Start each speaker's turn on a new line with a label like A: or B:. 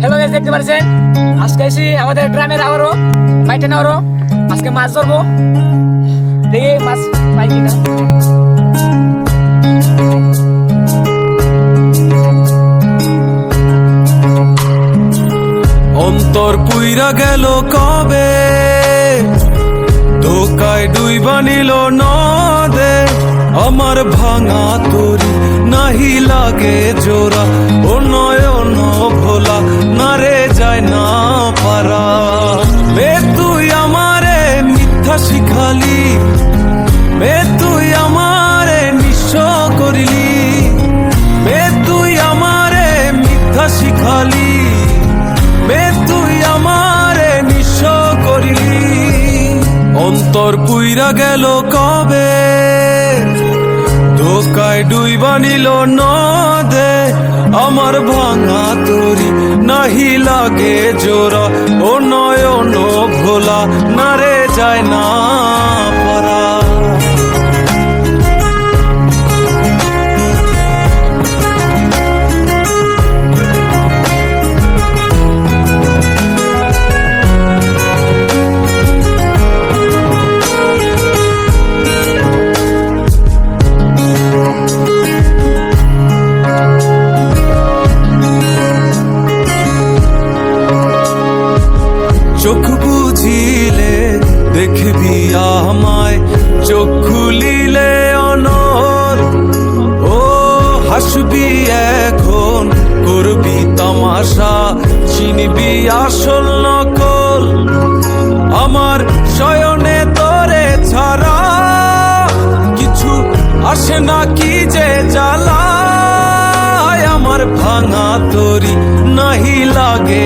A: Hello guys দেখতে পাচ্ছেন? আজকে এসে আমাদের গ্রামের আবারও মাইটে নাওয়ারও। আজকে মাছ ধরবো। দেখি মাছ পাই কিনা।
B: অন্তর পুইরা গেল কবে? ধোকায় ডুই বানিল নদে। আমার ভাঙা তরি নাহি লাগে জোড়া। ও শিখালি বে তুই আমারে নিঃস্ব করিলি। বে তুই আমারে মিথ্যা শিখালি। বে তুই আমারে নিঃস্ব করিলি। অন্তর পুইরা গেল কবে? ধোকায় ডুই বানিল নদে। আমার ভাঙা তরি নাহি লাগে জোড়া। ও নয়ন ভোলা নারে যায় না। আমায় চোখ খুলিলে অনর ও হাসবি এখন, করবি তামাশা, চিনবি আসল নকল। আমার শয়নে তোরে ছাড়া কিছু আসে না কি যে জ্বালা। আমার ভাঙা তরি নাহি লাগে